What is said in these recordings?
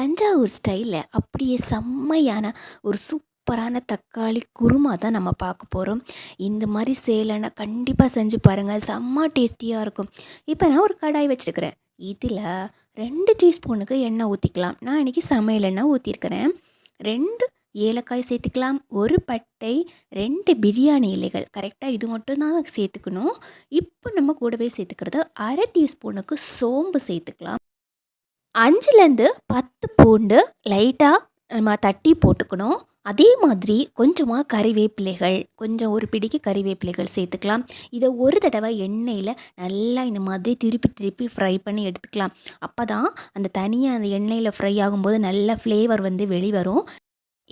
தஞ்சாவூர் ஸ்டைலில் அப்படியே செம்மையான ஒரு சூப்பரான தக்காளி குருமா தான் நம்ம பார்க்க போகிறோம் இந்த மாதிரி செய்யலைன்னா கண்டிப்பாக செஞ்சு பாருங்கள் செம்ம டேஸ்டியாக இருக்கும். இப்போ நான் ஒரு கடாய் வச்சுருக்கிறேன். இதில் ரெண்டு டீஸ்பூனுக்கு எண்ணெய் ஊற்றிக்கலாம் நான் இன்றைக்கி சமையல் எண்ணெய் ஊற்றிருக்கிறேன் ரெண்டு ஏலக்காய் சேர்த்துக்கலாம். ஒரு பட்டை ரெண்டு பிரியாணி இலைகள். கரெக்டாக இது மட்டும் தான் சேர்த்துக்கணும். இப்போ நம்ம கூடவே சேர்த்துக்கிறது அரை டீஸ்பூனுக்கு சோம்பு சேர்த்துக்கலாம். அஞ்சுலேருந்து பத்து பூண்டு லைட்டாக நம்ம தட்டி போட்டுக்கணும். அதே மாதிரி கொஞ்சமாக கறிவேப்பிலைகள் கொஞ்சம் ஒரு பிடிக்கு கறிவேப்பிலைகள் சேர்த்துக்கலாம். இதை ஒரு தடவை எண்ணெயில் நல்லா இந்த மாதிரி திருப்பி திருப்பி ஃப்ரை பண்ணி எடுத்துக்கலாம். அப்போ தான் அந்த தனியாக அந்த எண்ணெயில் ஃப்ரை ஆகும்போது நல்ல ஃப்ளேவர் வந்து வெளிவரும்.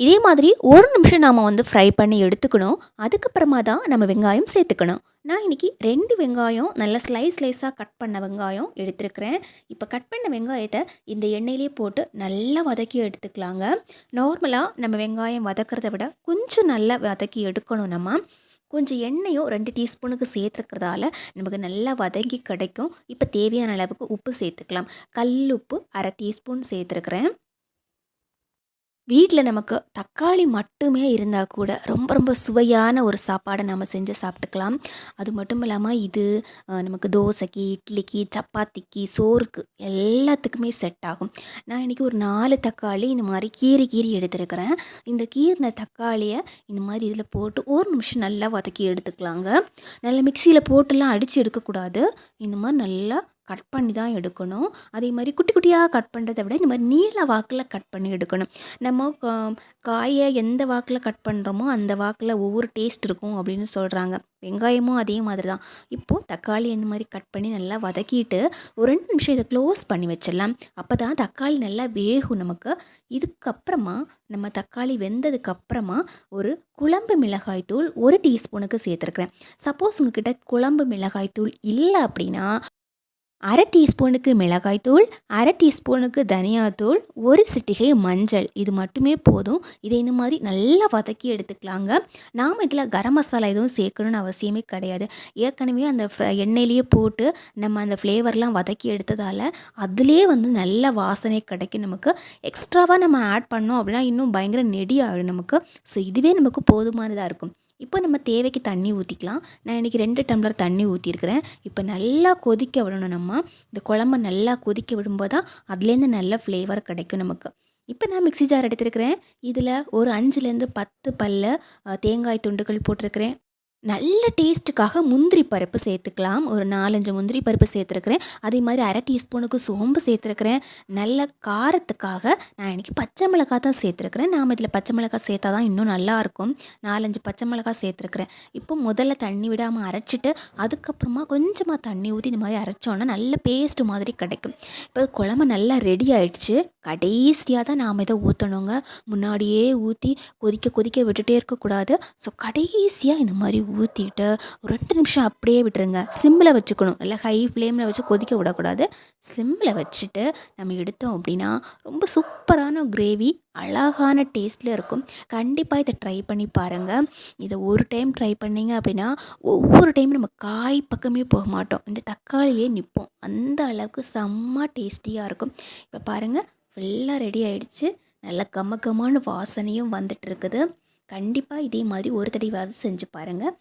இதே மாதிரி ஒரு நிமிஷம் நாம் வந்து ஃப்ரை பண்ணி எடுத்துக்கணும். அதுக்கப்புறமா தான் நம்ம வெங்காயம் சேர்த்துக்கணும். நான் இன்றைக்கி ரெண்டு வெங்காயம் நல்லா ஸ்லைஸ் ஸ்லைஸாக கட் பண்ண வெங்காயம் எடுத்துருக்கிறேன். இப்போ கட் பண்ண வெங்காயத்தை இந்த எண்ணெயிலே போட்டு நல்லா வதக்கி எடுத்துக்கலாங்க. நார்மலாக நம்ம வெங்காயம் வதக்கிறத விட கொஞ்சம் நல்லா வதக்கி எடுக்கணும் நம்ம. கொஞ்சம் எண்ணெயும் ரெண்டு டீஸ்பூனுக்கு சேர்த்துருக்கிறதால நமக்கு நல்லா வதங்கி கிடைக்கும். இப்போ தேவையான அளவுக்கு உப்பு சேர்த்துக்கலாம். கல் உப்பு அரை டீஸ்பூன் சேர்த்துருக்குறேன். வீட்டில் நமக்கு தக்காளி மட்டுமே இருந்தால் கூட ரொம்ப ரொம்ப சுவையான ஒரு சாப்பாடை நம்ம செஞ்சு சாப்பிட்டுக்கலாம். அது மட்டும் இல்லாமல் இது நமக்கு தோசைக்கு இட்லிக்கு சப்பாத்திக்கு சோறுக்கு எல்லாத்துக்குமே செட் ஆகும். நான் இன்றைக்கி ஒரு நாலு தக்காளி இந்த மாதிரி கீறி கீறி எடுத்துருக்கிறேன். இந்த கீறின தக்காளியை இந்த மாதிரி இதில் போட்டு ஒரு நிமிஷம் நல்லா வதக்கி எடுத்துக்கலாங்க. நல்லா மிக்சியில் போட்டுலாம் அடித்து எடுக்கக்கூடாது. இந்த மாதிரி நல்லா கட் பண்ணி தான் எடுக்கணும். அதே மாதிரி குட்டி குட்டியாக கட் பண்ணுறதை விட இந்த மாதிரி நீள வாக்கில் கட் பண்ணி எடுக்கணும். நம்ம காயை எந்த வாக்கில் கட் பண்ணுறோமோ அந்த வாக்கில் ஒவ்வொரு டேஸ்ட் இருக்கும் அப்படின்னு சொல்கிறாங்க வெங்காயமும் அதே மாதிரி தான். இப்போது தக்காளி இந்த மாதிரி கட் பண்ணி நல்லா வதக்கிட்டு ஒரு ரெண்டு நிமிஷம் இதை க்ளோஸ் பண்ணி வச்சிடலாம். அப்போ தான் தக்காளி நல்லா வேகும் நமக்கு. இதுக்கப்புறமா நம்ம தக்காளி வெந்ததுக்கப்புறமா ஒரு குழம்பு மிளகாய் தூள் ஒரு டீஸ்பூனுக்கு சேர்த்துருக்குறேன். சப்போஸ் உங்ககிட்ட குழம்பு மிளகாய் தூள் இல்லை அப்படின்னா அரை டீஸ்பூனுக்கு மிளகாய்த்தூள் அரை டீஸ்பூனுக்கு தனியாத்தூள் ஒரு சிட்டிகை மஞ்சள். இது மட்டுமே போதும். இதை இந்த மாதிரி நல்லா வதக்கி எடுத்துக்கலாங்க. நாம் இதில் கரம் மசாலா எதுவும் சேர்க்கணும்னு அவசியமே கிடையாது. ஏற்கனவே அந்த எண்ணெயிலேயே போட்டு நம்ம அந்த ஃப்ளேவர்லாம் வதக்கி எடுத்ததால் அதுலேயே வந்து நல்ல வாசனை கிடைக்கும் நமக்கு. எக்ஸ்ட்ராவாக நம்ம ஆட் பண்ணோம் அப்படின்னா இன்னும் பயங்கர நெடி ஆகிடும் நமக்கு. ஸோ இதுவே நமக்கு போதுமானதாக இருக்கும். இப்போ நம்ம தேவைக்கு தண்ணி ஊற்றிக்கலாம் நான் இன்றைக்கி ரெண்டு டம்ளர் தண்ணி ஊற்றிருக்கிறேன் இப்போ நல்லா கொதிக்க விடணும் நம்ம. இந்த குழம்ப நல்லா கொதிக்க விடும்போது தான் அதுலேருந்து நல்ல ஃப்ளேவர் கிடைக்கும் நமக்கு. இப்போ நான் மிக்சி ஜார் எடுத்துருக்கிறேன். இதில் ஒரு அஞ்சுலேருந்து பத்து பல்ல தேங்காய் துண்டுகள் போட்டிருக்கிறேன். நல்ல டேஸ்ட்டுக்காக முந்திரி பருப்பு சேர்த்துக்கலாம். ஒரு நாலஞ்சு முந்திரி பருப்பு சேர்த்துருக்குறேன். அதே மாதிரி அரை டீஸ்பூனுக்கு சோம்பு சேர்த்துருக்குறேன். நல்ல காரத்துக்காக நான் இன்றைக்கி பச்சை மிளகாய் தான் சேர்த்துருக்குறேன். நாம் இதில் பச்சை மிளகாய் சேர்த்தா தான் இன்னும் நல்லாயிருக்கும் நாலஞ்சு பச்சை மிளகாய் சேர்த்துருக்குறேன். இப்போ முதல்ல தண்ணி விடாமல் அரைச்சிட்டு அதுக்கப்புறமா கொஞ்சமாக தண்ணி ஊற்றி இந்த மாதிரி அரைச்சோன்னா நல்ல பேஸ்ட்டு மாதிரி கிடைக்கும். இப்போ குழம்பு நல்லா ரெடி ஆயிடுச்சு. கடைசியாக தான் நாம் இதை ஊற்றணுங்க முன்னாடியே ஊற்றி கொதிக்க கொதிக்க விட்டுட்டே இருக்கக்கூடாது. ஸோ கடைசியாக இந்த மாதிரி ஊற்றிட்டு ஒரு ரெண்டு நிமிஷம் அப்படியே விட்டுருங்க. சிம்மில் வச்சுக்கணும். இல்லை ஹை ஃப்ளேமில் வச்சு கொதிக்க விடக்கூடாது. சிம்மில் வச்சுட்டு நம்ம எடுத்தோம் அப்படின்னா ரொம்ப சூப்பரான கிரேவி அழகான டேஸ்ட்டில் இருக்கும். கண்டிப்பாக இதை ட்ரை பண்ணி பாருங்கள் இதை ஒரு டைம் ட்ரை பண்ணிங்க அப்படின்னா ஒவ்வொரு டைம் நம்ம காய் பக்கமே போக மாட்டோம். இந்த தக்காளியே நிற்போம் அந்த அளவுக்கு செம்ம டேஸ்டியாக இருக்கும். இப்போ பாருங்கள் ஃபுல்லாக ரெடி ஆகிடுச்சு நல்ல கம்ம வாசனையும் வந்துட்டு இருக்குது. கண்டிப்பாக இதே மாதிரி ஒரு தடவையாவது செஞ்சு பாருங்கள்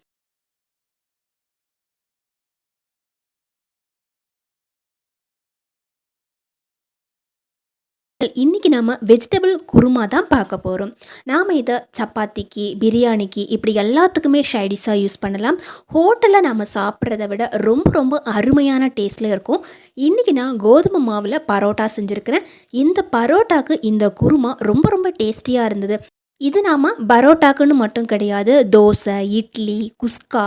இன்றைக்கி நம்ம வெஜிடபிள் குருமா தான் பார்க்க போகிறோம் நாம் இதை சப்பாத்திக்கு பிரியாணிக்கு இப்படி எல்லாத்துக்குமே ஷைடிஷாக யூஸ் பண்ணலாம். ஹோட்டலில் நாம் சாப்பிட்றத விட ரொம்ப ரொம்ப அருமையான டேஸ்ட்டில் இருக்கும். இன்றைக்கி நான் கோதுமை மாவில் பரோட்டா செஞ்சுருக்கிறேன். இந்த பரோட்டாக்கு இந்த குருமா ரொம்ப ரொம்ப டேஸ்டியாக இருந்தது. இது நாம் பரோட்டாக்குன்னு மட்டும் கிடையாது. தோசை இட்லி குஸ்கா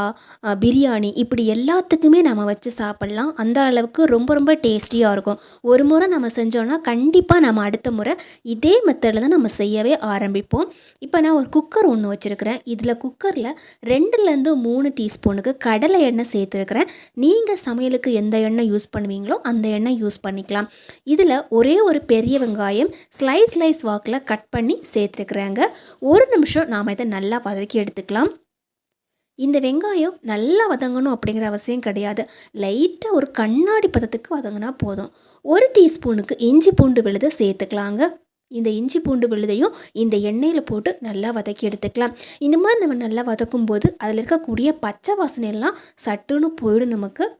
பிரியாணி இப்படி எல்லாத்துக்குமே நம்ம வச்சு சாப்பிட்லாம். அந்த அளவுக்கு ரொம்ப ரொம்ப டேஸ்டியாக இருக்கும். ஒரு முறை நம்ம செஞ்சோன்னா கண்டிப்பாக நம்ம அடுத்த முறை இதே மெத்தடில் தான் நம்ம செய்யவே ஆரம்பிப்போம். இப்போ நான் ஒரு குக்கர் ஒன்று வச்சுருக்கிறேன். இதில் குக்கரில் ரெண்டுலேருந்து மூணு டீஸ்பூனுக்கு கடலை எண்ணெய் சேர்த்துருக்கிறேன். நீங்கள் சமையலுக்கு எந்த எண்ணெய் யூஸ் பண்ணுவீங்களோ அந்த எண்ணெய் யூஸ் பண்ணிக்கலாம். இதில் ஒரே ஒரு பெரிய வெங்காயம் ஸ்லைஸ் ஸ்லைஸ் வாக்கில் கட் பண்ணி சேர்த்துருக்குறாங்க. ஒரு நிமிஷம் நாம் இதை நல்லா வதக்கி எடுத்துக்கலாம். இந்த வெங்காயம் நல்லா வதங்கணும் அப்படிங்கிற அவசியம் கிடையாது. லைட்டாக ஒரு கண்ணாடி பதத்துக்கு வதங்கினா போதும். ஒரு டீஸ்பூனுக்கு இஞ்சி பூண்டு விழுது சேர்த்துக்கலாங்க. இந்த இஞ்சி பூண்டு விழுதையும் இந்த எண்ணெயில் போட்டு நல்லா வதக்கி எடுத்துக்கலாம். இந்த மாதிரி நம்ம நல்லா வதக்கும் போது அதில் இருக்கக்கூடிய பச்சை வாசனையெல்லாம் சட்டுன்னு போயிடும் நமக்கு.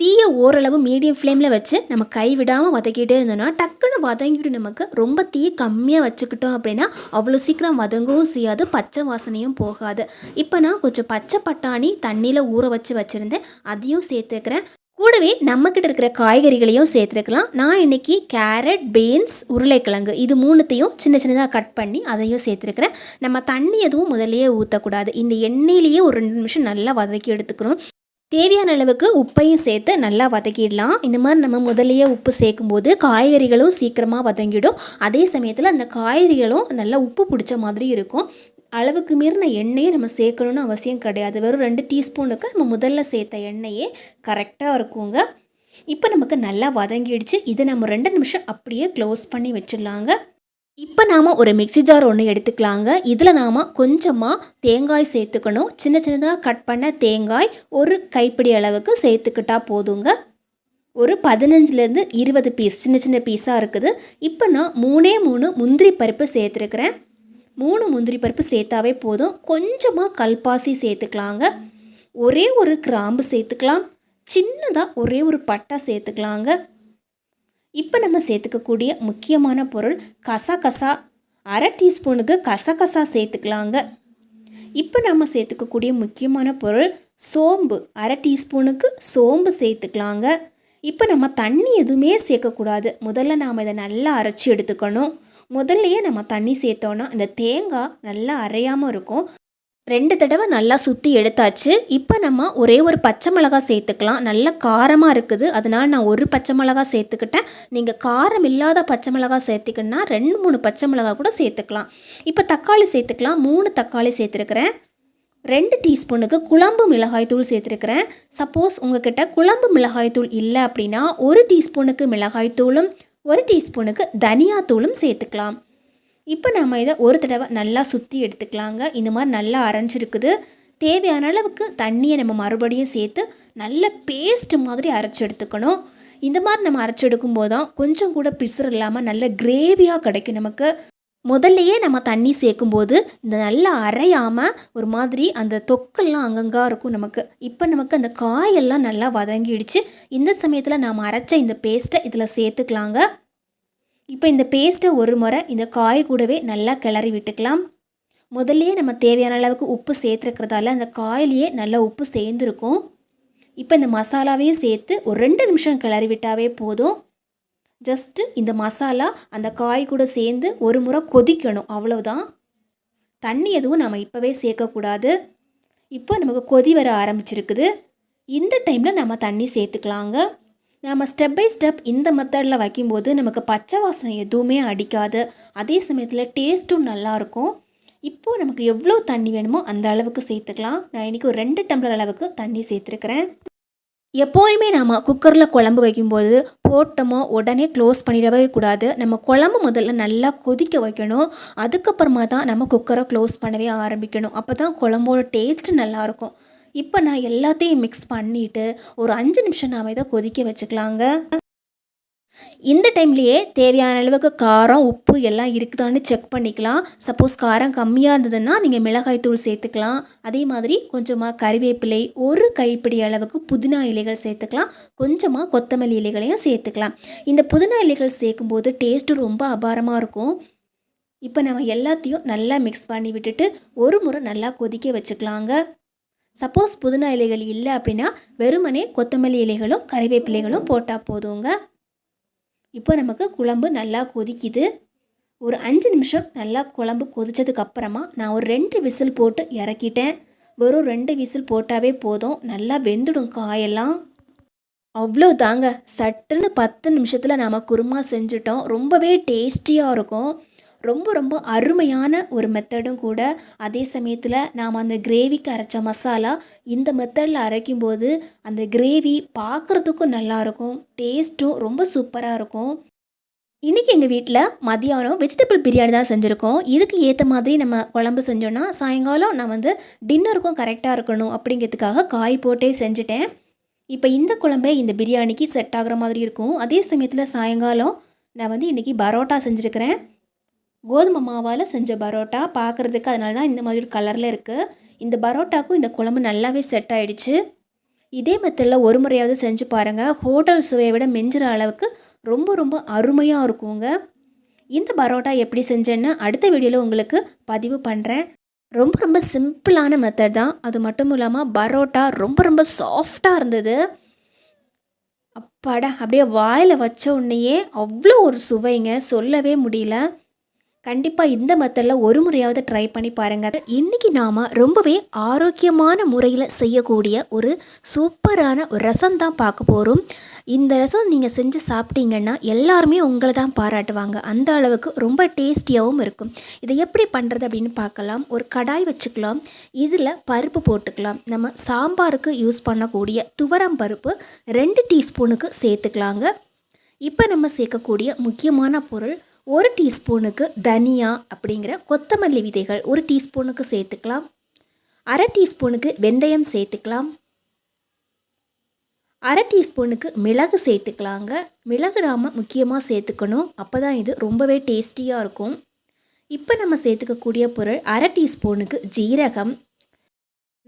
தீயை ஓரளவு மீடியம் ஃப்ளேமில் வச்சு நம்ம கை விடாமல் வதக்கிட்டே இருந்தோம்னா டக்குன்னு வதங்கிட்டு நமக்கு ரொம்ப தீயை கம்மியாக வச்சுக்கிட்டோம் அப்படின்னா அவ்வளோ சீக்கிரம் வதங்கவும் செய்யாது பச்சை வாசனையும் போகாது. இப்போ நான் கொஞ்சம் பச்சை பட்டாணி தண்ணியில் ஊற வச்சு வச்சுருந்தேன். அதையும் சேர்த்துக்கிறேன். கூடவே நம்மக்கிட்ட இருக்கிற காய்கறிகளையும் சேர்த்துருக்கலாம். நான் இன்றைக்கி கேரட் பீன்ஸ் உருளைக்கிழங்கு இது மூணுத்தையும் சின்ன சின்னதாக கட் பண்ணி அதையும் சேர்த்துருக்கிறேன். நம்ம தண்ணி எதுவும் முதல்லையே ஊற்றக்கூடாது இந்த எண்ணெயிலேயே ஒரு ரெண்டு நிமிஷம் நல்லா வதக்கி எடுத்துக்கிறோம் தேவையான அளவுக்கு உப்பையும் சேர்த்து நல்லா வதக்கிடலாம். இந்த மாதிரி நம்ம முதல்லையே உப்பு சேர்க்கும்போது காய்கறிகளும் சீக்கிரமாக வதங்கிடும். அதே சமயத்தில் அந்த காய்கறிகளும் நல்லா உப்பு பிடிச்ச மாதிரி இருக்கும். அளவுக்கு மீறின எண்ணெயும் நம்ம சேர்க்கணும்னு அவசியம் கிடையாது. வெறும் ரெண்டு டீஸ்பூனுக்கு நம்ம முதல்ல சேர்த்த எண்ணெயே கரெக்டாக இருக்குங்க. இப்போ நமக்கு நல்லா வதங்கிடுச்சு. இதை நம்ம ரெண்டு நிமிஷம் அப்படியே க்ளோஸ் பண்ணி வச்சிடலாங்க. இப்போ நாம் ஒரு மிக்ஸி ஜார் ஒன்று எடுத்துக்கலாங்க. இதில் நாம் கொஞ்சமாக தேங்காய் சேர்த்துக்கணும். சின்ன சின்னதாக கட் பண்ண தேங்காய் ஒரு கைப்பிடி அளவுக்கு சேர்த்துக்கிட்டா போதுங்க. ஒரு பதினஞ்சுலேருந்து இருபது பீஸ் சின்ன சின்ன பீஸாக இருக்குது. இப்போ நான் மூணே மூணு முந்திரி பருப்பு சேர்த்துருக்குறேன். மூணு முந்திரி பருப்பு சேர்த்தாவே போதும். கொஞ்சமாக கல்பாசி சேர்த்துக்கலாங்க. ஒரே ஒரு கிராம்பு சேர்த்துக்கலாம். சின்னதாக ஒரே ஒரு பட்டா சேர்த்துக்கலாங்க. இப்போ நம்ம சேர்த்துக்கக்கூடிய முக்கியமான பொருள் கசகசா. அரை டீஸ்பூனுக்கு கசகசா சேர்த்துக்கலாங்க. இப்போ நம்ம சேர்த்துக்கக்கூடிய முக்கியமான பொருள் சோம்பு. அரை டீஸ்பூனுக்கு சோம்பு சேர்த்துக்கலாங்க. இப்போ நம்ம தண்ணி எதுவுமே சேர்க்கக்கூடாது. முதல்ல நாம் இதை நல்லா அரைச்சி எடுத்துக்கணும். முதல்லையே நம்ம தண்ணி சேர்த்தோன்னா இந்த தேங்காய் நல்லா அரையாமல் இருக்கும். ரெண்டு தடவை நல்லா சுற்றி எடுத்தாச்சு. இப்போ நம்ம ஒரே ஒரு பச்சை மிளகா சேர்த்துக்கலாம். நல்ல காரமாக இருக்குது. அதனால் நான் ஒரு பச்சை மிளகா சேர்த்துக்கிட்டேன். நீங்கள் காரம் இல்லாத பச்சை மிளகா சேர்த்துக்கணுன்னா ரெண்டு மூணு பச்சை மிளகா கூட சேர்த்துக்கலாம். இப்போ தக்காளி சேர்த்துக்கலாம். மூணு தக்காளி சேர்த்துருக்குறேன். ரெண்டு டீஸ்பூனுக்கு குழம்பு மிளகாய்த்தூள் சேர்த்துருக்குறேன். சப்போஸ் உங்ககிட்ட குழம்பு மிளகாய்த்தூள் இல்லை அப்படின்னா ஒரு டீஸ்பூனுக்கு மிளகாய்த்தூளும் ஒரு டீஸ்பூனுக்கு தனியாத்தூளும் சேர்த்துக்கலாம். இப்போ நம்ம இதை ஒரு தடவை நல்லா சுற்றி எடுத்துக்கலாங்க. இந்த மாதிரி நல்லா அரைஞ்சிருக்குது. தேவையான அளவுக்கு தண்ணியை நம்ம மறுபடியும் சேர்த்து நல்ல பேஸ்ட் மாதிரி அரைச்சி எடுத்துக்கணும். இந்த மாதிரி நம்ம அரைச்சி எடுக்கும்போது தான் கொஞ்சம் கூட பிசுறு இல்லாமல் நல்ல கிரேவியாக கிடைக்கும் நமக்கு. முதல்லையே நம்ம தண்ணி சேர்க்கும்போது இந்த நல்லா அரையாமல் ஒரு மாதிரி அந்த தொக்கெல்லாம் அங்கங்கா இருக்கும் நமக்கு. இப்போ நமக்கு அந்த காயெல்லாம் நல்லா வதங்கிடுச்சு. இந்த சமயத்தில் நாம் அரைச்ச இந்த பேஸ்ட்டை இதில் சேர்த்துக்கலாங்க. இப்போ இந்த பேஸ்ட்டை ஒரு முறை இந்த காய் கூடவே நல்லா கிளறி விட்டுக்கலாம். முதல்லையே நம்ம தேவையான அளவுக்கு உப்பு சேர்த்துருக்கிறதால அந்த காயிலேயே நல்லா உப்பு சேர்ந்துருக்கும். இப்போ இந்த மசாலாவையும் சேர்த்து ஒரு ரெண்டு நிமிஷம் கிளறி விட்டாவே போதும். ஜஸ்ட்டு இந்த மசாலா அந்த காய் கூட சேர்ந்து ஒரு முறை கொதிக்கணும் அவ்வளோதான் தண்ணி எதுவும் நம்ம இப்போவே சேர்க்கக்கூடாது. இப்போ நமக்கு கொதி வர ஆரம்பிச்சிருக்குது. இந்த டைமில் நம்ம தண்ணி சேர்த்துக்கலாங்க. நாம் ஸ்டெப் பை ஸ்டெப் இந்த மெத்தடில் வைக்கும்போது நமக்கு பச்சை வாசனை எதுவுமே அடிக்காது. அதே சமயத்தில் டேஸ்ட்டும் நல்லாயிருக்கும் இப்போது நமக்கு எவ்வளோ தண்ணி வேணுமோ அந்த அளவுக்கு சேர்த்துக்கலாம். நான் இன்றைக்கி ஒரு ரெண்டு டம்ளர் அளவுக்கு தண்ணி சேர்த்துருக்குறேன். எப்போயுமே நாம் குக்கரில் குழம்பு வைக்கும்போது போட்டோமோ உடனே க்ளோஸ் பண்ணிடவே கூடாது. நம்ம குழம்பு முதல்ல நல்லா கொதிக்க வைக்கணும். அதுக்கப்புறமா தான் நம்ம குக்கரை க்ளோஸ் பண்ணவே ஆரம்பிக்கணும். அப்போ தான் குழம்போட டேஸ்ட் நல்லாயிருக்கும் இப்போ நான் எல்லாத்தையும் மிக்ஸ் பண்ணிவிட்டு ஒரு அஞ்சு நிமிஷம் நாம் இதை கொதிக்க வச்சுக்கலாங்க. இந்த டைம்லேயே தேவையான அளவுக்கு காரம் உப்பு எல்லாம் இருக்குதான்னு செக் பண்ணிக்கலாம். சப்போஸ் காரம் கம்மியாக இருந்ததுன்னா நீங்கள் மிளகாய் தூள் சேர்த்துக்கலாம். அதே மாதிரி கொஞ்சமாக கறிவேப்பிலை ஒரு கைப்பிடி அளவுக்கு புதினா இலைகள் சேர்த்துக்கலாம். கொஞ்சமாக கொத்தமல்லி இலைகளையும் சேர்த்துக்கலாம். இந்த புதினா இலைகள் சேர்க்கும்போது டேஸ்ட்டு ரொம்ப அபாரமாக இருக்கும். இப்போ நம்ம எல்லாத்தையும் நல்லா மிக்ஸ் பண்ணி விட்டுட்டு ஒரு முறை நல்லா கொதிக்க வச்சுக்கலாங்க. சப்போஸ் புதினா இலைகள் இல்லை அப்படின்னா வெறுமனே கொத்தமல்லி இலைகளும் கறிவேப்பிலைகளும் போட்டால் போதுங்க. இப்போ நமக்கு குழம்பு நல்லா கொதிக்குது. ஒரு அஞ்சு நிமிஷம் நல்லா குழம்பு கொதித்ததுக்கப்புறமா நான் ஒரு ரெண்டு விசில் போட்டு இறக்கிட்டேன். வெறும் ரெண்டு விசில் போட்டாவே போதும். நல்லா வெந்துடும் காயெல்லாம். அவ்வளோ தாங்க சட்டுன்னு பத்து நிமிஷத்தில் நாம் குருமா செஞ்சுட்டோம். ரொம்பவே டேஸ்டியாக இருக்கும். ரொம்ப ரொம்ப அருமையான ஒரு மெத்தடும் கூட. அதே சமயத்தில் நாம் அந்த கிரேவிக்கு அரைச்ச மசாலா இந்த மெத்தடில் அரைக்கும்போது அந்த கிரேவி பார்க்குறதுக்கும் நல்லாயிருக்கும் டேஸ்ட்டும் ரொம்ப சூப்பராக இருக்கும். இன்றைக்கி எங்கள் வீட்டில் மதியானம் வெஜிடபிள் பிரியாணி தான் செஞ்சுருக்கோம். இதுக்கு ஏற்ற மாதிரி நம்ம குழம்பு செஞ்சோன்னா சாயங்காலம் நான் வந்து டின்னருக்கும் கரெக்டாக இருக்கணும் அப்படிங்கிறதுக்காக காய் போட்டே செஞ்சுட்டேன். இப்போ இந்த குழம்பே இந்த பிரியாணிக்கு செட் ஆகிற மாதிரி இருக்கும். அதே சமயத்தில் சாயங்காலம் நான் வந்து இன்றைக்கி பரோட்டா செஞ்சுருக்கிறேன். கோதுமை மாவால் செஞ்ச பரோட்டா பார்க்குறதுக்கு அதனால தான் இந்த மாதிரி ஒரு கலரில் இருக்குது இந்த பரோட்டாக்கும் இந்த குழம்பு நல்லாவே செட் ஆகிடுச்சு இதே மெத்தடில் ஒரு முறையாவது செஞ்சு பாருங்கள் ஹோட்டல் சுவையை விட மிஞ்சுற அளவுக்கு ரொம்ப ரொம்ப அருமையாக இருக்குங்க. இந்த பரோட்டா எப்படி செஞ்சேன்னு அடுத்த வீடியோவில் உங்களுக்கு பதிவு பண்ணுறேன் ரொம்ப ரொம்ப சிம்பிளான மெத்தட் தான். அது மட்டும் இல்லாமல் பரோட்டா ரொம்ப ரொம்ப சாஃப்டாக இருந்தது. அப்பாடா அப்படியே வாயில் வச்ச உடனேயே அவ்வளோ ஒரு சுவைங்க. சொல்லவே முடியல. கண்டிப்பாக இந்த மெத்தடில் ஒரு முறையாவது ட்ரை பண்ணி பாருங்கள் இன்றைக்கி நாம் ரொம்பவே ஆரோக்கியமான முறையில் செய்யக்கூடிய ஒரு சூப்பரான ஒரு ரசம் தான் பார்க்க போகிறோம் இந்த ரசம் நீங்கள் செஞ்சு சாப்பிட்டீங்கன்னா எல்லாருமே உங்களை தான் பாராட்டுவாங்க. அந்த அளவுக்கு ரொம்ப டேஸ்டியாகவும் இருக்கும். இதை எப்படி பண்ணுறது அப்படின்னு பார்க்கலாம். ஒரு கடாய் வச்சுக்கலாம். இதில் பருப்பு போட்டுக்கலாம். நம்ம சாம்பாருக்கு யூஸ் பண்ணக்கூடிய துவரம் பருப்பு ரெண்டு டீஸ்பூனுக்கு சேர்த்துக்கலாங்க. இப்போ நம்ம சேர்க்கக்கூடிய முக்கியமான பொருள் ஒரு டீஸ்பூனுக்கு தனியா அப்படிங்கிற கொத்தமல்லி விதைகள் ஒரு டீஸ்பூனுக்கு சேர்த்துக்கலாம். அரை டீஸ்பூனுக்கு வெந்தயம் சேர்த்துக்கலாம். அரை டீஸ்பூனுக்கு மிளகு சேர்த்துக்கலாங்க. மிளகு நாம் முக்கியமாக சேர்த்துக்கணும். அப்போ தான் இது ரொம்பவே டேஸ்டியாக இருக்கும். இப்போ நம்ம சேர்த்துக்கக்கூடிய பொருள் அரை டீஸ்பூனுக்கு ஜீரகம்.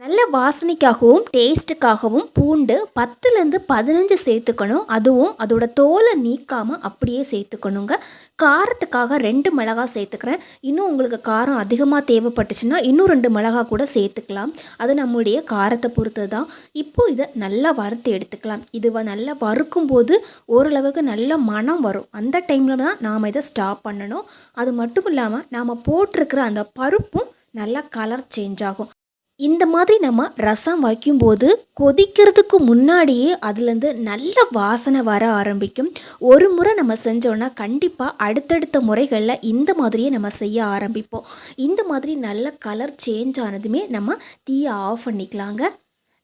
நல்ல வாசனைக்காகவும் டேஸ்ட்டுக்காகவும் பூண்டு பத்துலேருந்து பதினஞ்சு சேர்த்துக்கணும். அதுவும் அதோட தோலை நீக்காமல் அப்படியே சேர்த்துக்கணுங்க. காரத்துக்காக ரெண்டு மிளகா சேர்த்துக்கிறேன். இன்னும் உங்களுக்கு காரம் அதிகமாக தேவைப்பட்டுச்சுன்னா இன்னும் ரெண்டு மிளகா கூட சேர்த்துக்கலாம். அது நம்மளுடைய காரத்தை பொறுத்து தான் இப்போது இதை நல்லா வறுத்து எடுத்துக்கலாம். இது நல்லா வறுக்கும் போது ஓரளவுக்கு நல்ல மனம் வரும். அந்த டைமில் தான் நாம் இதை ஸ்டாப் பண்ணணும். அது மட்டும் இல்லாமல் நாம் போட்டிருக்கிற அந்த பருப்பும் நல்லா கலர் சேஞ்ச் ஆகும். இந்த மாதிரி நம்ம ரசம் வைக்கும்போது கொதிக்கிறதுக்கு முன்னாடியே அதுலேருந்து நல்ல வாசனை வர ஆரம்பிக்கும். ஒரு முறை நம்ம செஞ்சோன்னா கண்டிப்பாக அடுத்தடுத்த முறைகளில் இந்த மாதிரியே நம்ம செய்ய ஆரம்பிப்போம். இந்த மாதிரி நல்ல கலர் சேஞ்ச் ஆனதுமே நம்ம தீயை ஆஃப் பண்ணிக்கலாங்க.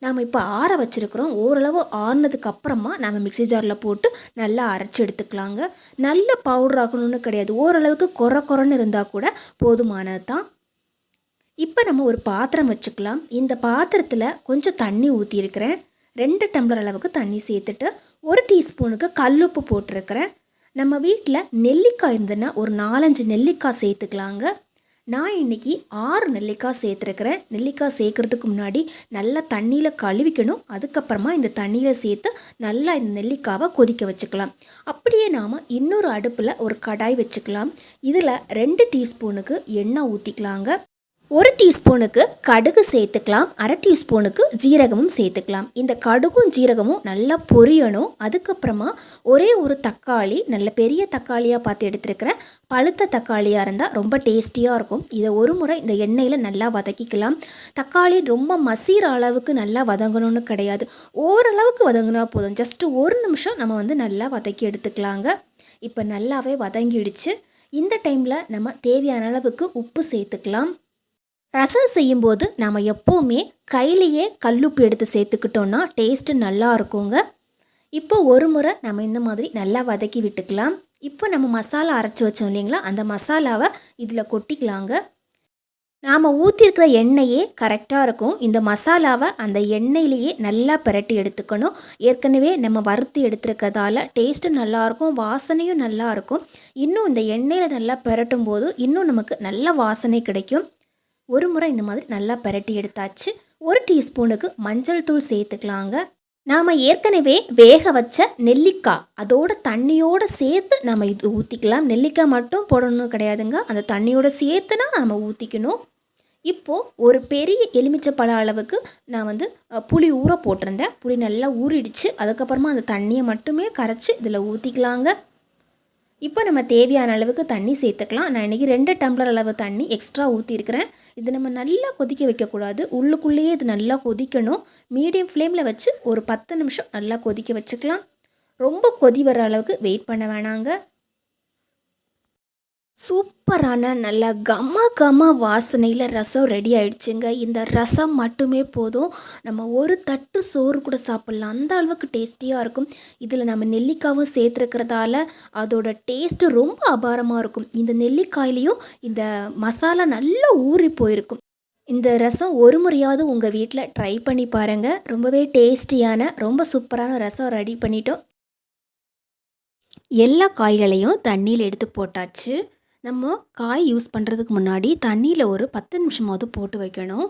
நாம் இப்போ ஆற வச்சுருக்குறோம். ஓரளவு ஆறுனதுக்கு அப்புறமா நம்ம மிக்சி ஜாரில் போட்டு நல்லா அரைச்சி எடுத்துக்கலாங்க. நல்ல பவுடர் ஆகணும்னு கிடையாது. ஓரளவுக்கு குறை குறைன்னு இருந்தால் கூட போதுமானது தான் இப்போ நம்ம ஒரு பாத்திரம் வச்சுக்கலாம். இந்த பாத்திரத்தில் கொஞ்சம் தண்ணி ஊற்றிருக்கிறேன் ரெண்டு டம்ளர் அளவுக்கு தண்ணி சேர்த்துட்டு ஒரு டீஸ்பூனுக்கு கல்லுப்பு போட்டிருக்கிறேன். நம்ம வீட்டில் நெல்லிக்காய் இருந்ததுன்னா ஒரு நாலஞ்சு நெல்லிக்காய் சேர்த்துக்கலாங்க. நான் இன்றைக்கி ஆறு நெல்லிக்காய் சேர்த்துருக்கிறேன். நெல்லிக்காய் சேர்க்குறதுக்கு முன்னாடி நல்லா தண்ணியில் கழுவிக்கணும். அதுக்கப்புறமா இந்த தண்ணியில் சேர்த்து நல்லா இந்த நெல்லிக்காவை கொதிக்க வச்சுக்கலாம். அப்படியே நாம் இன்னொரு அடுப்பில் ஒரு கடாய் வச்சுக்கலாம். இதில் ரெண்டு டீஸ்பூனுக்கு எண்ணெய் ஊற்றிக்கலாங்க ஒரு டீஸ்பூனுக்கு கடுகு சேர்த்துக்கலாம். அரை டீஸ்பூனுக்கு ஜீரகமும் சேர்த்துக்கலாம். இந்த கடுகும் ஜீரகமும் நல்லா பொரியணும். அதுக்கப்புறமா ஒரே ஒரு தக்காளி நல்ல பெரிய தக்காளியாக பார்த்து எடுத்துருக்கிறேன். பழுத்த தக்காளியாக இருந்தால் ரொம்ப டேஸ்டியாக இருக்கும். இதை ஒரு முறை இந்த எண்ணெயில் நல்லா வதக்கிக்கலாம். தக்காளி ரொம்ப மசீர அளவுக்கு நல்லா வதங்கணும்னு கிடையாது. ஓரளவுக்கு வதங்கினா போதும். ஜஸ்ட்டு ஒரு நிமிஷம் நம்ம வந்து நல்லா வதக்கி எடுத்துக்கலாங்க. இப்போ நல்லாவே வதங்கிடுச்சு. இந்த டைமில் நம்ம தேவையான அளவுக்கு உப்பு சேர்த்துக்கலாம். ரசம் செய்யும்போது நாம் எப்போவுமே கையிலையே கல்லுப்பு எடுத்து சேர்த்துக்கிட்டோன்னா டேஸ்ட்டு நல்லா இருக்குங்க. இப்போ ஒரு முறை நம்ம இந்த மாதிரி நல்லா வதக்கி விட்டுக்கலாம். இப்போ நம்ம மசாலா அரைச்சி வச்சோம் இல்லைங்களா? அந்த மசாலாவை இதில் கொட்டிக்கலாங்க. நாம் ஊற்றிருக்கிற எண்ணெயே கரெக்டாக இருக்கும். இந்த மசாலாவை அந்த எண்ணெயிலேயே நல்லா பிரட்டி எடுத்துக்கணும். ஏற்கனவே நம்ம வறுத்து எடுத்துருக்கிறதால டேஸ்ட்டு நல்லாயிருக்கும் வாசனையும் நல்லாயிருக்கும் இன்னும் இந்த எண்ணெயில் நல்லா பிரட்டும் போது இன்னும் நமக்கு நல்ல வாசனை கிடைக்கும். ஒரு முறை இந்த மாதிரி நல்லா பரட்டி எடுத்தாச்சு. ஒரு டீஸ்பூனுக்கு மஞ்சள் தூள் சேர்த்துக்கலாங்க. நாம் ஏற்கனவே வேக வச்ச நெல்லிக்காய் அதோட தண்ணியோடு சேர்த்து நம்ம இது ஊற்றிக்கலாம் நெல்லிக்காய் மட்டும் போடணும் கிடையாதுங்க. அந்த தண்ணியோடு சேர்த்துனா நம்ம ஊற்றிக்கணும் இப்போது ஒரு பெரிய எலுமிச்சப்பழ அளவுக்கு நான் வந்து புளி ஊற போட்டிருந்தேன். புளி நல்லா ஊறிடுச்சு. அதுக்கப்புறமா அந்த தண்ணியை மட்டுமே கரைச்சி இதில் ஊற்றிக்கலாங்க இப்போ நம்ம தேவையான அளவுக்கு தண்ணி சேர்த்துக்கலாம். நான் இன்றைக்கி ரெண்டு டம்ளர் அளவு தண்ணி எக்ஸ்ட்ரா ஊற்றிருக்கிறேன் இது நம்ம நல்லா கொதிக்க வைக்கக்கூடாது. உள்ளுக்குள்ளேயே இது நல்லா கொதிக்கணும். மீடியம் ஃப்ளேமில் வச்சு ஒரு பத்து நிமிஷம் நல்லா கொதிக்க வச்சுக்கலாம். ரொம்ப கொதி வர அளவுக்கு வெயிட் பண்ண வேணாங்க. சூப்பரான நல்ல கம கம வாசனையில் ரசம் ரெடி ஆயிடுச்சுங்க. இந்த ரசம் மட்டுமே போதும். நம்ம ஒரு தட்டு சோறு கூட சாப்பிட்லாம். அந்த அளவுக்கு டேஸ்டியாக இருக்கும். இதில் நம்ம நெல்லிக்காவும் சேர்த்துருக்கிறதால அதோட டேஸ்ட்டு ரொம்ப அபாரமாக இருக்கும். இந்த நெல்லிக்காயிலையும் இந்த மசாலா நல்லா ஊறி போயிருக்கும். இந்த ரசம் ஒரு முறையாவது உங்கள் வீட்டில் ட்ரை பண்ணி பாருங்கள் ரொம்பவே டேஸ்டியான ரொம்ப சூப்பரான ரசம் ரெடி பண்ணிட்டோம். எல்லா காய்களையும் தண்ணியில் எடுத்து போட்டாச்சு. நம்ம காய் யூஸ் பண்ணுறதுக்கு முன்னாடி தண்ணியில் ஒரு பத்து நிமிஷமாவது போட்டு வைக்கணும்.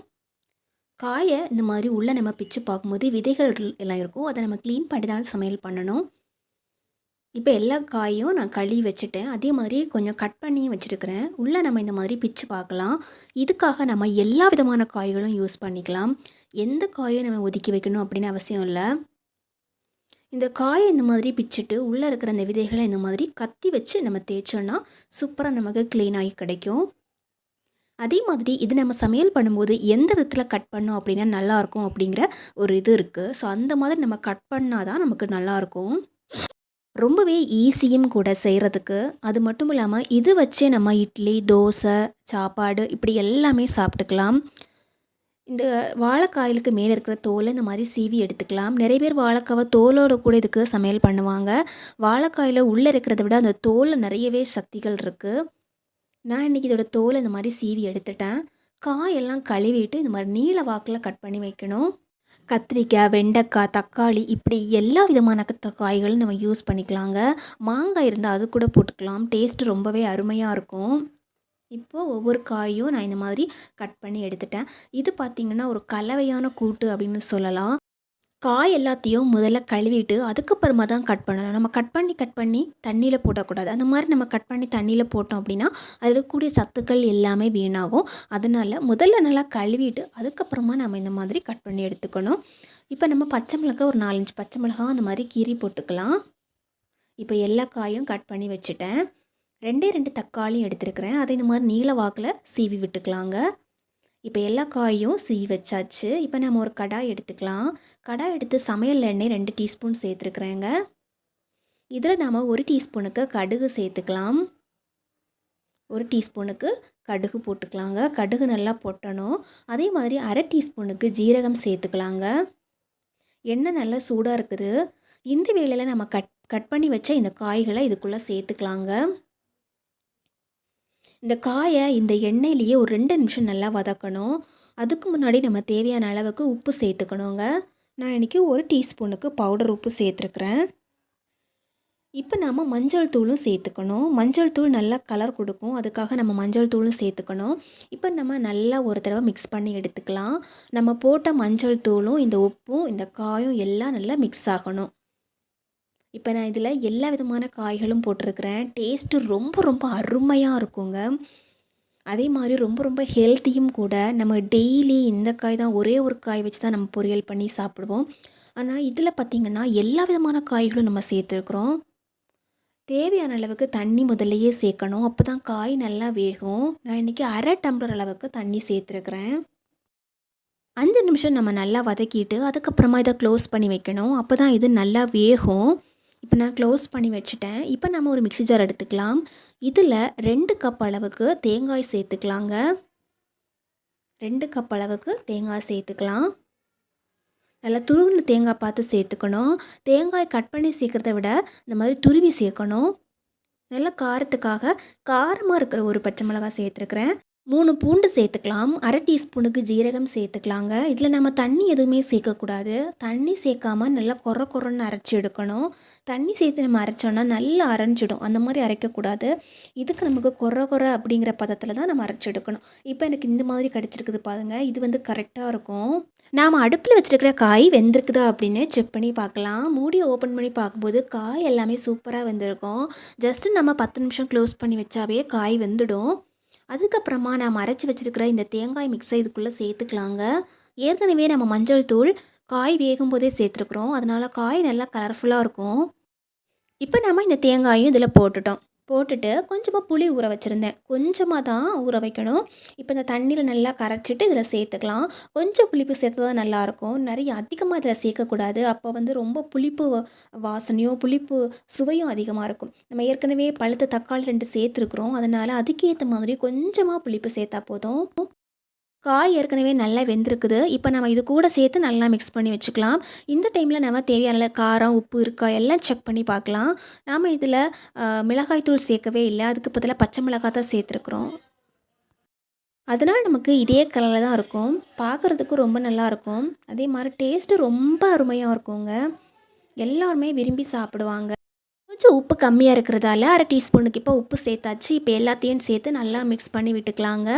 காயை இந்த மாதிரி உள்ளே நம்ம பிச்சு பார்க்கும்போது விதைகள் எல்லாம் இருக்கும். அதை நம்ம க்ளீன் பண்ணி தான் சமையல் பண்ணணும். இப்போ எல்லா காயும் நான் கழுவி வச்சுட்டேன். அதே மாதிரி கொஞ்சம் கட் பண்ணியும் வச்சுருக்கிறேன். உள்ளே நம்ம இந்த மாதிரி பிச்சு பார்க்கலாம். இதுக்காக நம்ம எல்லா விதமான காய்களும் யூஸ் பண்ணிக்கலாம். எந்த காயும் நம்ம ஒதுக்கி வைக்கணும் அப்படின்னு அவசியம் இல்லை. இந்த காயை இந்த மாதிரி பிச்சுட்டு உள்ளே இருக்கிற அந்த விதைகளை இந்த மாதிரி கத்தி வச்சு நம்ம தேய்ச்சோன்னா சூப்பராக நமக்கு க்ளீனாகி கிடைக்கும். அதே மாதிரி இது நம்ம சமையல் பண்ணும்போது எந்த விதத்தில் கட் பண்ணோம் அப்படின்னா நல்லாயிருக்கும் அப்படிங்கிற ஒரு இது இருக்குது ஸோ அந்த மாதிரி நம்ம கட் பண்ணால் தான் நமக்கு நல்லாயிருக்கும். ரொம்பவே ஈஸியும் கூட செய்கிறதுக்கு அது மட்டும் இல்லாமல் இது வச்சே நம்ம இட்லி தோசை சாப்பாடு இப்படி எல்லாமே சாப்பிட்டுக்கலாம். இந்த வாழைக்காயிலுக்கு மேலே இருக்கிற தோலை இந்த மாதிரி சீவி எடுத்துக்கலாம். நிறைய பேர் வாழைக்காவை தோலோட கூட இதுக்கு சமையல் பண்ணுவாங்க. வாழைக்காயில் உள்ளே இருக்கிறத விட அந்த தோலில் நிறையவே சக்திகள் இருக்குது நான் இன்றைக்கி இதோட தோலை இந்த மாதிரி சீவி எடுத்துட்டேன். காயெல்லாம் கழுவிட்டு இந்த மாதிரி நீல வாக்கில் கட் பண்ணி வைக்கணும். கத்திரிக்காய் வெண்டைக்காய் தக்காளி இப்படி எல்லா விதமான காய்களும் நம்ம யூஸ் பண்ணிக்கலாங்க. மாங்காய் இருந்தால் அது கூட போட்டுக்கலாம். டேஸ்ட்டு ரொம்பவே அருமையாக இருக்கும். இப்போது ஒவ்வொரு காயும் நான் இந்த மாதிரி கட் பண்ணி எடுத்துட்டேன். இது பார்த்திங்கன்னா ஒரு கலவையான கூட்டு அப்படின்னு சொல்லலாம். காய் எல்லாத்தையும் முதல்ல கழுவிட்டு அதுக்கப்புறமா தான் கட் பண்ணணும். நம்ம கட் பண்ணி கட் பண்ணி தண்ணியில் போடக்கூடாது. அந்த மாதிரி நம்ம கட் பண்ணி தண்ணியில் போட்டோம் அப்படின்னா அதில் கூடிய சத்துக்கள் எல்லாமே வீணாகும். அதனால் முதல்ல நல்லா கழுவிட்டு அதுக்கப்புறமா நம்ம இந்த மாதிரி கட் பண்ணி எடுத்துக்கணும். இப்போ நம்ம பச்சை மிளகாய் ஒரு நாலஞ்சு பச்சை மிளகாய் அந்த மாதிரி கீறி போட்டுக்கலாம். இப்போ எல்லா காயும் கட் பண்ணி வச்சுட்டேன். ரெண்டே ரெண்டு தக்காளியும் எடுத்துருக்கிறேன். அதை இந்த மாதிரி நீல வாக்கில் சீவி விட்டுக்கலாங்க. இப்போ எல்லா காயும் சீவி வச்சாச்சு. இப்போ நம்ம ஒரு கடாய் எடுத்துக்கலாம். கடாய் எடுத்து சமையல் எண்ணெய் ரெண்டு டீஸ்பூன் சேர்த்துருக்குறேங்க. இதில் நாம் ஒரு டீஸ்பூனுக்கு கடுகு சேர்த்துக்கலாம். ஒரு டீஸ்பூனுக்கு கடுகு போட்டுக்கலாங்க. கடுகு நல்லா பொட்டணும். அதே மாதிரி அரை டீஸ்பூனுக்கு ஜீரகம் சேர்த்துக்கலாங்க. எண்ணெய் நல்லா சூடாக இருக்குது. இந்த வேளையில் நம்ம கட் கட் பண்ணி வச்ச இந்த காய்களை இதுக்குள்ளே சேர்த்துக்கலாங்க. இந்த காயை இந்த எண்ணெயிலேயே ஒரு ரெண்டு நிமிஷம் நல்லா வதக்கணும். அதுக்கு முன்னாடி நம்ம தேவையான அளவுக்கு உப்பு சேர்த்துக்கணுங்க. நான் இன்றைக்கி ஒரு டீஸ்பூனுக்கு பவுடர் உப்பு சேர்த்துருக்குறேன். இப்போ நாம் மஞ்சள் தூளும் சேர்த்துக்கணும். மஞ்சள் தூள் நல்லா கலர் கொடுக்கும். அதுக்காக நம்ம மஞ்சள் தூளும் சேர்த்துக்கணும். இப்போ நம்ம நல்லா ஒரு தடவை மிக்ஸ் பண்ணி எடுத்துக்கலாம். நம்ம போட்ட மஞ்சள் தூளும் இந்த உப்பும் இந்த காயும் எல்லாம் நல்லா மிக்ஸ் ஆகணும். இப்போ நான் இதில் எல்லா விதமான காய்களும் போட்டிருக்கிறேன். டேஸ்ட்டு ரொம்ப ரொம்ப அருமையாக இருக்குங்க. அதே மாதிரி ரொம்ப ரொம்ப ஹெல்த்தியும் கூட நம்ம டெய்லி இந்த காய் தான் ஒரே ஒரு காய் வச்சு தான் நம்ம பொரியல் பண்ணி சாப்பிடுவோம். ஆனால் இதில் பார்த்திங்கன்னா எல்லா விதமான காய்களும் நம்ம சேர்த்துருக்குறோம். தேவையான அளவுக்கு தண்ணி முதல்லையே சேர்க்கணும். அப்போ தான் காய் நல்லா வேகும். நான் இன்றைக்கி அரை டம்ளர் அளவுக்கு தண்ணி சேர்த்துருக்குறேன். அஞ்சு நிமிஷம் நம்ம நல்லா வதக்கிட்டு அதுக்கப்புறமா இதை க்ளோஸ் பண்ணி வைக்கணும். அப்போ தான் இது நல்லா வேகும். இப்போ நான் க்ளோஸ் பண்ணி வச்சுட்டேன். இப்போ நம்ம ஒரு மிக்ஸி ஜார் எடுத்துக்கலாம். இதில் ரெண்டு கப் அளவுக்கு தேங்காய் சேர்த்துக்கலாங்க. ரெண்டு கப் அளவுக்கு தேங்காய் சேர்த்துக்கலாம். நல்லா துருவின தேங்காய் பார்த்து சேர்த்துக்கணும். தேங்காய் கட் பண்ணி சேர்க்குறத விட இந்த மாதிரி துருவி சேர்க்கணும். நல்ல காரத்துக்காக காரமாக இருக்கிற ஒரு பச்சை மிளகாய் சேர்த்துருக்குறேன். மூணு பூண்டு சேர்த்துக்கலாம். அரை டீஸ்பூனுக்கு ஜீரகம் சேர்த்துக்கலாங்க. இதில் நம்ம தண்ணி எதுவுமே சேர்க்கக்கூடாது. தண்ணி சேர்க்காம நல்லா கொர கொரன்னு அரைச்சி எடுக்கணும். தண்ணி சேர்த்து நம்ம அரைச்சோன்னா நல்லா அரைஞ்சிடும். அந்த மாதிரி அரைக்கக்கூடாது. இதுக்கு நமக்கு கொர கொர அப்படிங்கிற பதத்தில் தான் நம்ம அரைச்சி எடுக்கணும். இப்போ எனக்கு இந்த மாதிரி கிடச்சிருக்குது பாருங்க. இது வந்து கரெக்டாக இருக்கும். நாம் அடுப்பில் வச்சுருக்கிற காய் வெந்திருக்குதா அப்படின்னு செக் பண்ணி பார்க்கலாம். மூடியை ஓப்பன் பண்ணி பார்க்கும்போது காய் எல்லாமே சூப்பராக வெந்திருக்கும். ஜஸ்ட்டு நம்ம பத்து நிமிஷம் க்ளோஸ் பண்ணி வச்சாவே காய் வெந்துடும். அதுக்கப்புறமா நாம் அரைச்சி வச்சுருக்கிற இந்த தேங்காய் மிக்ஸை இதுக்குள்ளே சேர்த்துக்கலாங்க. ஏற்கனவே நம்ம மஞ்சள் தூள் காய் வேகும் போதே சேர்த்துருக்குறோம். அதனால் காய் நல்லா கலர்ஃபுல்லாக இருக்கும். இப்போ நம்ம இந்த தேங்காயும் இதில் போட்டுட்டோம். போட்டுட்டு கொஞ்சமாக புளி ஊற வச்சுருந்தேன். கொஞ்சமாக தான் ஊற வைக்கணும். இப்போ இந்த தண்ணியில் நல்லா கரைச்சிட்டு இதில் சேர்த்துக்கலாம். கொஞ்சம் புளிப்பு சேர்த்து தான் நல்லாயிருக்கும். நிறைய அதிகமாக இதில் சேர்க்கக்கூடாது. அப்போ வந்து ரொம்ப புளிப்பு வாசனையும் புளிப்பு சுவையும் அதிகமாக இருக்கும். நம்ம ஏற்கனவே பழுத்த தக்காளி ரெண்டு சேர்த்துருக்குறோம். அதனால் அதுக்கேற்ற மாதிரி கொஞ்சமாக புளிப்பு சேர்த்தா போதும். காய் ஏற்கனவே நல்லா வெந்திருக்குது. இப்போ நம்ம இது கூட சேர்த்து நல்லா மிக்ஸ் பண்ணி வச்சுக்கலாம். இந்த டைமில் நம்ம தேவையான காரம் உப்பு இருக்கா எல்லாம் செக் பண்ணி பார்க்கலாம். நாம் இதில் மிளகாய் தூள் சேர்க்கவே இல்லை. அதுக்கு பதிலாக பச்சை மிளகாய் தான் சேர்த்துருக்குறோம். அதனால் நமக்கு இதே கலரில் தான் இருக்கும். பார்க்குறதுக்கு ரொம்ப நல்லாயிருக்கும் அதே மாதிரி டேஸ்ட்டு ரொம்ப அருமையாக இருக்குங்க. எல்லாருமே விரும்பி சாப்பிடுவாங்க. கொஞ்சம் உப்பு கம்மியாக இருக்கிறதால அரை டீஸ்பூனுக்கு இப்போ உப்பு சேர்த்தாச்சு. இப்போ எல்லாத்தையும் சேர்த்து நல்லா மிக்ஸ் பண்ணி விட்டுக்கலாங்க.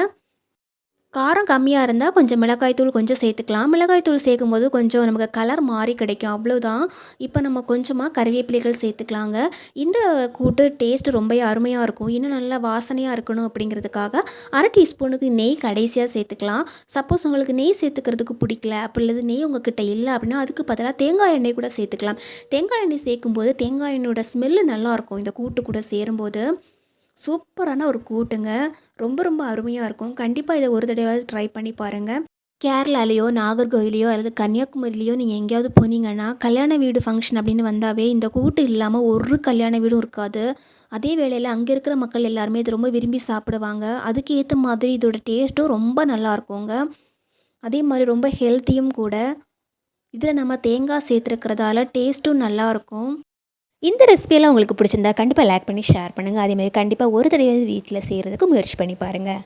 காரம் கம்மியாக இருந்தால் கொஞ்சம் மிளகாய்த்தூள் கொஞ்சம் சேர்த்துக்கலாம். மிளகாய்த்தூள் சேர்க்கும் போது கொஞ்சம் நமக்கு கலர் மாறி கிடைக்கும். அவ்வளோதான் இப்போ நம்ம கொஞ்சமாக கருவேப்பிலைகள் சேர்த்துக்கலாங்க. இந்த கூட்டு டேஸ்ட் ரொம்ப அருமையாக இருக்கும். இன்னும் நல்லா வாசனையாக இருக்கணும் அப்படிங்கிறதுக்காக அரை டீஸ்பூனுக்கு நெய் கடைசியாக சேர்த்துக்கலாம். சப்போஸ் உங்களுக்கு நெய் சேர்த்துக்கிறதுக்கு பிடிக்கல அப்படி இல்லது நெய் உங்ககிட்ட இல்லை அப்படின்னா அதுக்கு பதிலாக தேங்காய் எண்ணெய் கூட சேர்த்துக்கலாம். தேங்காய் எண்ணெய் சேர்க்கும்போது தேங்காய் எண்ணெயோட ஸ்மெல்லு நல்லாயிருக்கும் இந்த கூட்டு கூட சேரும்போது. சூப்பரான ஒரு கூட்டுங்க. ரொம்ப ரொம்ப அருமையாக இருக்கும். கண்டிப்பாக இதை ஒரு தடவையாவது ட்ரை பண்ணி பாருங்கள் கேரளாலேயோ நாகர்கோயிலையோ அல்லது கன்னியாகுமரியிலையோ நீங்கள் எங்கேயாவது போனீங்கன்னா கல்யாண வீடு ஃபங்க்ஷன் அப்படின்னு வந்தாவே இந்த கூட்டு இல்லாமல் ஒரு கல்யாண வீடும் இருக்காது. அதே வேளையில் அங்கே இருக்கிற மக்கள் எல்லாருமே இது ரொம்ப விரும்பி சாப்பிடுவாங்க. அதுக்கு ஏற்ற மாதிரி இதோட டேஸ்ட்டும் ரொம்ப நல்லா இருக்குங்க. அதே மாதிரி ரொம்ப ஹெல்த்தியும் கூட. இதில் நம்ம தேங்காய் சேர்த்துருக்கிறதால டேஸ்ட்டும் நல்லாயிருக்கும் இந்த ரெசிபியெல்லாம் உங்களுக்கு பிடிச்சிருந்தா கண்டிப்பாக லைக் பண்ணி ஷேர் பண்ணுங்கள் அதேமாதிரி கண்டிப்பாக ஒரு தடவை வீட்டில் செய்கிறதுக்கு முயற்சி பண்ணி பாருங்கள்